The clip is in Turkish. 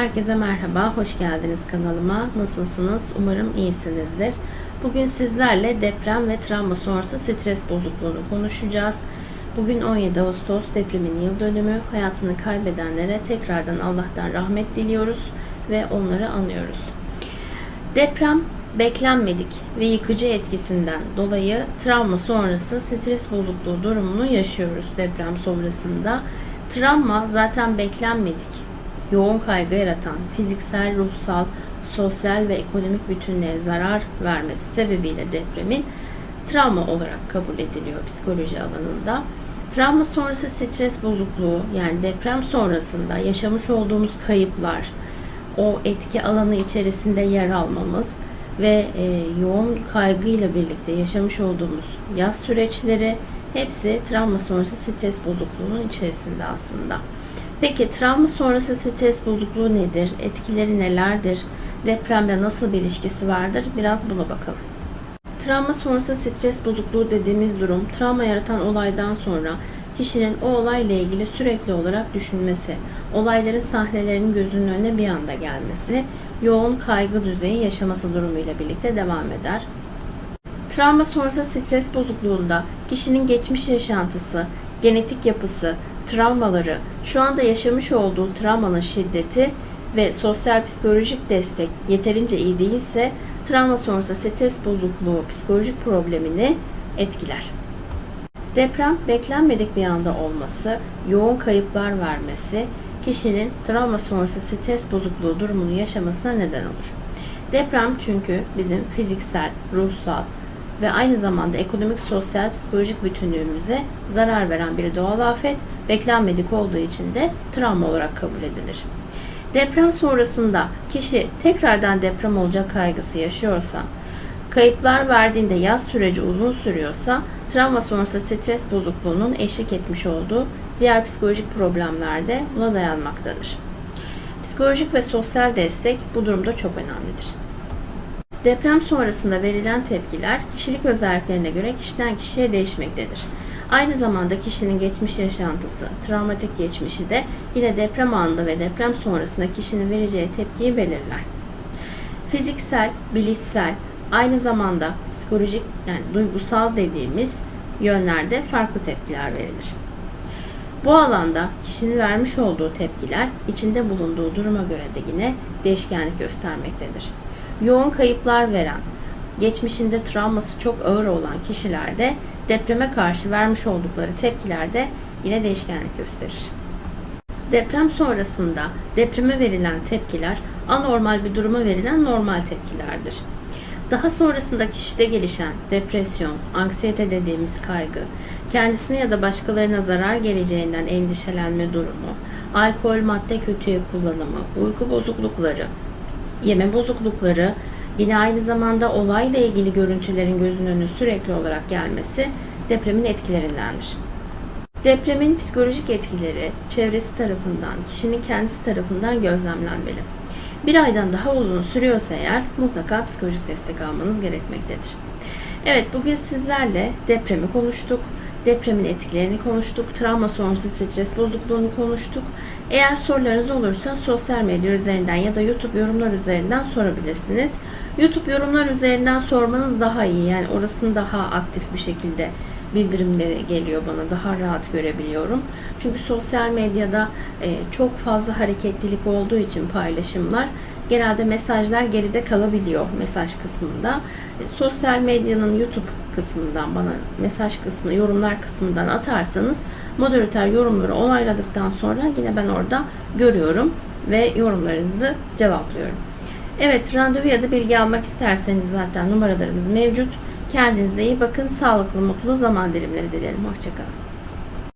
Herkese merhaba, hoş geldiniz kanalıma. Nasılsınız? Umarım iyisinizdir. Bugün sizlerle deprem ve travma sonrası stres bozukluğunu konuşacağız. Bugün 17 Ağustos depremin yıl dönümü. Hayatını kaybedenlere tekrardan Allah'tan rahmet diliyoruz ve onları anıyoruz. Deprem beklenmedik ve yıkıcı etkisinden dolayı travma sonrası stres bozukluğu durumunu yaşıyoruz deprem sonrasında. Travma zaten beklenmedik yoğun kaygı yaratan fiziksel, ruhsal, sosyal ve ekonomik bütünlüğe zarar vermesi sebebiyle depremin travma olarak kabul ediliyor psikoloji alanında. Travma sonrası stres bozukluğu yani deprem sonrasında yaşamış olduğumuz kayıplar, o etki alanı içerisinde yer almamız ve e, yoğun kaygıyla birlikte yaşamış olduğumuz yaz süreçleri hepsi travma sonrası stres bozukluğunun içerisinde aslında. Peki travma sonrası stres bozukluğu nedir? Etkileri nelerdir? Depremle nasıl bir ilişkisi vardır? Biraz buna bakalım. Travma sonrası stres bozukluğu dediğimiz durum, travma yaratan olaydan sonra kişinin o olayla ilgili sürekli olarak düşünmesi, olayların sahnelerinin gözünün önüne bir anda gelmesi, yoğun kaygı düzeyi yaşaması durumuyla birlikte devam eder. Travma sonrası stres bozukluğunda kişinin geçmiş yaşantısı, genetik yapısı, travmaları, şu anda yaşamış olduğu travmanın şiddeti ve sosyal psikolojik destek yeterince iyi değilse travma sonrası stres bozukluğu psikolojik problemini etkiler. Deprem beklenmedik bir anda olması, yoğun kayıplar vermesi kişinin travma sonrası stres bozukluğu durumunu yaşamasına neden olur. Deprem çünkü bizim fiziksel, ruhsal, ve aynı zamanda ekonomik, sosyal, psikolojik bütünlüğümüze zarar veren bir doğal afet beklenmedik olduğu için de travma olarak kabul edilir. Deprem sonrasında kişi tekrardan deprem olacak kaygısı yaşıyorsa, kayıplar verdiğinde yaz süreci uzun sürüyorsa, travma sonrası stres bozukluğunun eşlik etmiş olduğu diğer psikolojik problemler de buna dayanmaktadır. Psikolojik ve sosyal destek bu durumda çok önemlidir. Deprem sonrasında verilen tepkiler kişilik özelliklerine göre kişiden kişiye değişmektedir. Aynı zamanda kişinin geçmiş yaşantısı, travmatik geçmişi de yine deprem anında ve deprem sonrasında kişinin vereceği tepkiyi belirler. Fiziksel, bilişsel, aynı zamanda psikolojik yani duygusal dediğimiz yönlerde farklı tepkiler verilir. Bu alanda kişinin vermiş olduğu tepkiler içinde bulunduğu duruma göre de yine değişkenlik göstermektedir yoğun kayıplar veren, geçmişinde travması çok ağır olan kişilerde depreme karşı vermiş oldukları tepkilerde yine değişkenlik gösterir. Deprem sonrasında depreme verilen tepkiler anormal bir duruma verilen normal tepkilerdir. Daha sonrasında kişide gelişen depresyon, anksiyete dediğimiz kaygı, kendisine ya da başkalarına zarar geleceğinden endişelenme durumu, alkol, madde kötüye kullanımı, uyku bozuklukları, yeme bozuklukları, yine aynı zamanda olayla ilgili görüntülerin gözünün önüne sürekli olarak gelmesi depremin etkilerindendir. Depremin psikolojik etkileri çevresi tarafından, kişinin kendisi tarafından gözlemlenmeli. Bir aydan daha uzun sürüyorsa eğer mutlaka psikolojik destek almanız gerekmektedir. Evet bugün sizlerle depremi konuştuk depremin etkilerini konuştuk. Travma sonrası stres bozukluğunu konuştuk. Eğer sorularınız olursa sosyal medya üzerinden ya da YouTube yorumlar üzerinden sorabilirsiniz. YouTube yorumlar üzerinden sormanız daha iyi. Yani orasını daha aktif bir şekilde bildirimleri geliyor bana. Daha rahat görebiliyorum. Çünkü sosyal medyada e, çok fazla hareketlilik olduğu için paylaşımlar genelde mesajlar geride kalabiliyor mesaj kısmında. E, sosyal medyanın YouTube kısmından bana mesaj kısmı, yorumlar kısmından atarsanız moderatör yorumları onayladıktan sonra yine ben orada görüyorum ve yorumlarınızı cevaplıyorum. Evet, randevu ya da bilgi almak isterseniz zaten numaralarımız mevcut. Kendinize iyi bakın. Sağlıklı, mutlu zaman dilimleri dilerim. Hoşçakalın.